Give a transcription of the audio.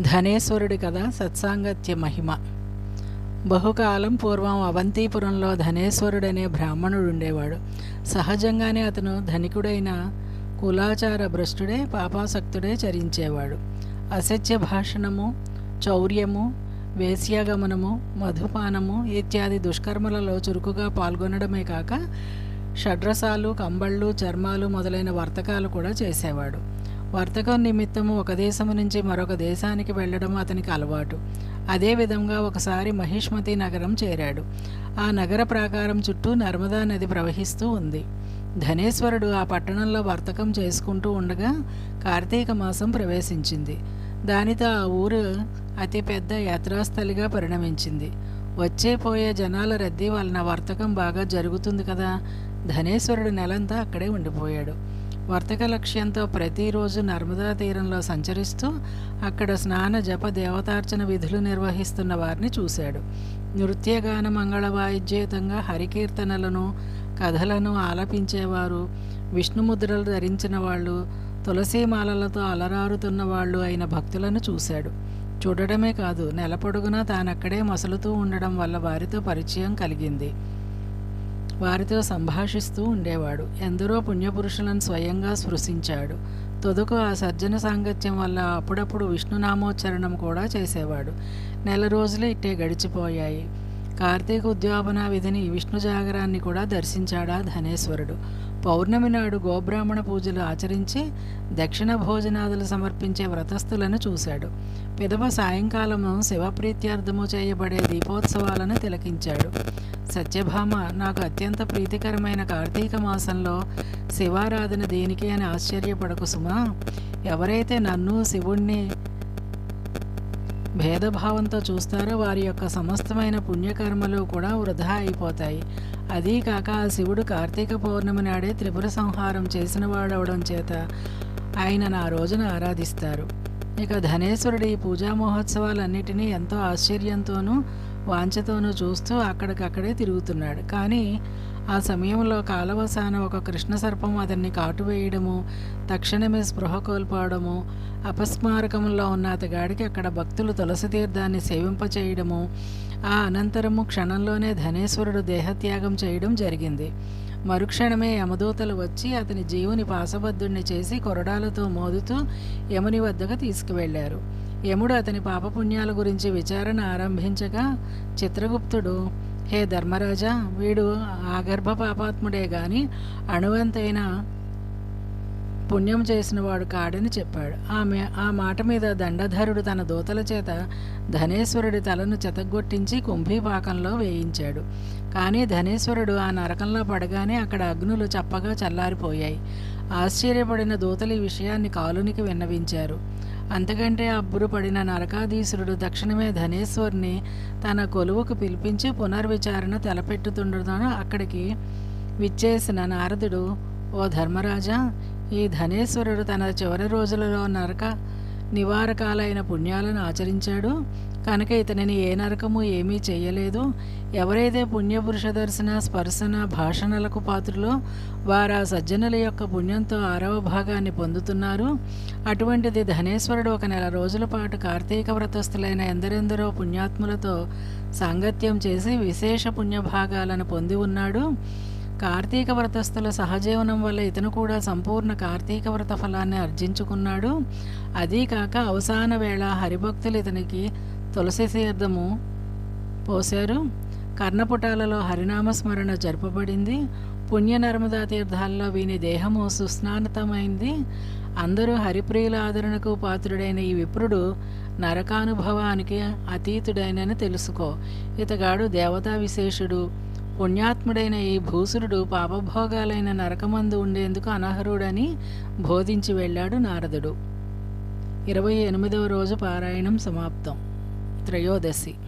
ధనేశ్వరుడి కథ సత్సాంగత్య మహిమ. బహుకాలం పూర్వం అవంతిపురంలో ధనేశ్వరుడనే బ్రాహ్మణుడు ఉండేవాడు. సహజంగానే అతను ధనికుడైన కులాచార భ్రష్టుడే పాపాసక్తుడే చరించేవాడు. అసత్య భాషణము చౌర్యము వేశ్యాగమనము మధుపానము ఇత్యాది దుష్కర్మలలో చురుకుగా పాల్గొనడమే కాక షడ్రసాలు కంబళ్ళు చర్మాలు మొదలైన వర్తకాలు కూడా చేసేవాడు. వర్తకం నిమిత్తము ఒక దేశము నుంచి మరొక దేశానికి వెళ్ళడం అతనికి అలవాటు. అదేవిధంగా ఒకసారి మహిష్మతి నగరం చేరాడు. ఆ నగర ప్రాకారం చుట్టూ నర్మదా నది ప్రవహిస్తూ ఉంది. ధనేశ్వరుడు ఆ పట్టణంలో వర్తకం చేసుకుంటూ ఉండగా కార్తీక మాసం ప్రవేశించింది. దానితో ఆ ఊరు అతిపెద్ద యాత్రాస్థలిగా పరిణమించింది. వచ్చే పోయే జనాల రద్దీ వలన వర్తకం బాగా జరుగుతుంది కదా? ధనేశ్వరుడు నెలంతా అక్కడే ఉండిపోయాడు. వర్తక లక్ష్యంతో ప్రతిరోజు నర్మదా తీరంలో సంచరిస్తూ అక్కడ స్నాన జప దేవతార్చన విధులు నిర్వహిస్తున్న వారిని చూశాడు. నృత్యగాన మంగళ వాయిద్యేతంగా హరికీర్తనలను కథలను ఆలపించేవారు విష్ణుముద్రలు ధరించిన వాళ్ళు తులసీమాలలతో అలరారుతున్న వాళ్ళు అయిన భక్తులను చూశాడు. చూడడమే కాదు నెల పొడుగునా తానక్కడే మసలుతూ ఉండడం వల్ల వారితో పరిచయం కలిగింది. వారితో సంభాషిస్తూ ఉండేవాడు. ఎందరో పుణ్యపురుషులను స్వయంగా స్పృశించాడు. తొదుకు ఆ సజ్జన సాంగత్యం వల్ల అప్పుడప్పుడు విష్ణునామోచ్చరణం కూడా చేసేవాడు. నెల రోజులే ఇట్టే గడిచిపోయాయి. కార్తీక ఉద్యాపన విధిని విష్ణు జాగరాన్ని కూడా దర్శించాడా ధనేశ్వరుడు. పౌర్ణమి నాడు గోబ్రాహ్మణ పూజలు ఆచరించి దక్షిణ భోజనాదులు సమర్పించే వ్రతస్థులను చూశాడు. పిదవ సాయంకాలము శివప్రీత్యార్థము చేయబడే దీపోత్సవాలను తిలకించాడు. సత్యభామ నాకు అత్యంత ప్రీతికరమైన కార్తీక మాసంలో శివారాధన దేనికి అని ఆశ్చర్యపడకు సుమా. ఎవరైతే నన్ను శివుణ్ణి భేదభావంతో చూస్తారో వారి యొక్క సమస్తమైన పుణ్యకర్మలు కూడా వృధా అయిపోతాయి. అదీ కాక ఆ శివుడు కార్తీక పౌర్ణమి నాడే త్రిపుర సంహారం చేసిన వాడవడం చేత ఆయన నా రోజున ఆరాధిస్తారు. ఇక ధనేశ్వరుడు ఈ పూజా మహోత్సవాలన్నిటినీ ఎంతో ఆశ్చర్యంతోనూ వాంఛతోనూ చూస్తూ అక్కడికక్కడే తిరుగుతున్నాడు. కానీ ఆ సమయంలో కాలవసాన ఒక కృష్ణ సర్పం అతన్ని కాటువేయడము తక్షణమే స్పృహ కోల్పోవడము అపస్మారకంలో ఉన్న అతగాడికి అక్కడ భక్తులు తులసి తీర్థాన్ని సేవింపచేయడము ఆ అనంతరము క్షణంలోనే ధనేశ్వరుడు దేహత్యాగం చేయడం జరిగింది. మరుక్షణమే యమదూతలు వచ్చి అతని జీవుని పాసబద్ధుణ్ణి చేసి కొరడాలతో మోదుతూ యముని వద్దకు తీసుకువెళ్ళారు యముడు అతని పాపపుణ్యాల గురించి విచారణ ఆరంభించగా చిత్రగుప్తుడు హే ధర్మరాజా వీడు ఆగర్భ పాపాత్ముడే గాని అణువంతైన పుణ్యం చేసిన వాడు కాడని చెప్పాడు. ఆమె ఆ మాట మీద దండధరుడు తన దూతల చేత ధనేశ్వరుడి తలను చెతగొట్టించి కుంభీపాకంలో వేయించాడు. కానీ ధనేశ్వరుడు ఆ నరకంలో పడగానే అక్కడ అగ్నులు చప్పగా చల్లారిపోయాయి. ఆశ్చర్యపడిన దూతలు ఈ విషయాన్ని కాలునికి విన్నవించారు. అంతకంటే అబ్బురుపడిన నరకాధీశుడు తక్షణమే ధనేశ్వరుని తన కొలువుకు పిలిపించి పునర్విచారణ తలపెట్టుతుండడం అక్కడికి విచ్చేసిన నారదుడు ఓ ధర్మరాజా ఈ ధనేశ్వరుడు తన చివరి రోజులలో నరక నివారకాలైన పుణ్యాలను ఆచరించాడు. కనుక ఇతనిని ఏ నరకము ఏమీ చేయలేదు. ఎవరైతే పుణ్యపురుష దర్శన స్పర్శన భాషణలకు పాత్రలో వారు ఆ సజ్జనుల యొక్క పుణ్యంతో ఆరవ భాగాన్ని పొందుతున్నారు. అటువంటిది ధనేశ్వరుడు ఒక నెల రోజుల పాటు కార్తీక వ్రతస్థులైన ఎందరెందరో పుణ్యాత్ములతో సాంగత్యం చేసి విశేష పుణ్యభాగాలను పొంది ఉన్నాడు. కార్తీక వ్రతస్థుల సహజీవనం వల్ల ఇతను కూడా సంపూర్ణ కార్తీక వ్రత ఫలాన్ని అర్జించుకున్నాడు. అదీ కాక అవసాన వేళ హరిభక్తులు ఇతనికి తులసి తీర్థము పోశారు. కర్ణపుటాలలో హరినామస్మరణ జరపబడింది. పుణ్య నర్మదా తీర్థాల్లో వీని దేహము సుస్నానతమైంది. అందరూ హరిప్రియుల ఆదరణకు పాత్రుడైన ఈ విప్రుడు నరకానుభవానికి అతీతుడైనని తెలుసుకో. ఇతగాడు దేవతా విశేషుడు. పుణ్యాత్ముడైన ఈ భూసురుడు పాపభోగాలైన నరకమందు ఉండేందుకు అనర్హుడని బోధించి వెళ్ళాడు నారదుడు. ఇరవై ఎనిమిదవ రోజు పారాయణం సమాప్తం. atrevió decir.